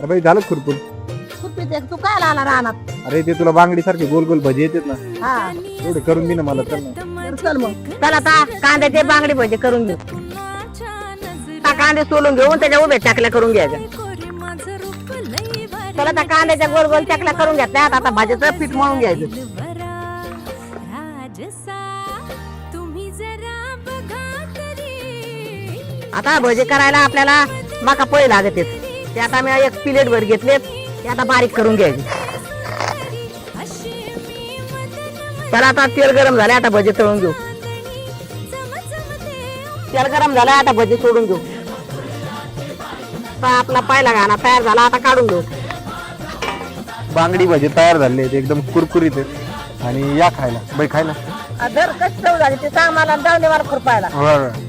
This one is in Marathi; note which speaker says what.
Speaker 1: अरे बाई झालं
Speaker 2: खुरपीत एक तू काय आला रानात?
Speaker 1: अरे ते तुला बांगडी सारखे गोल गोल भजी येतात ना.
Speaker 2: हा.
Speaker 1: तेवढे करून दे ना मला चल ना.
Speaker 2: तर चल मग. चल आता कांद्याचे बांगडे भजे करून घेऊ. आता कांदे सोलून घेऊन त्याच्या उभ्या चकल्या करून घ्यायच्या. चला आता कांद्याच्या गोल गोल चकल्या करून घेतल्या. आता आता भाजीचं पीठ मळून घ्यायचं. आता भजे करायला आपल्याला मका पोहे लागत ते आता मी एक प्लेट भर घेतले. ते आता बारीक करून घ्यायचे. चला आता तेल गरम झाले आता भजे तळून घेऊ. तेल गरम झालं आता भजे सोडून घेऊ. आता आपला पहिला गाणा तयार झाला आता काढून घेऊ.
Speaker 1: बांगडी भजी तयार झाले आहेत एकदम कुरकुरीत आहेत. आणि या खायला बाई खायला.
Speaker 2: जर कशी चव झाली ते सांग मला जाऊन दे मला खुरपायला.
Speaker 1: बरं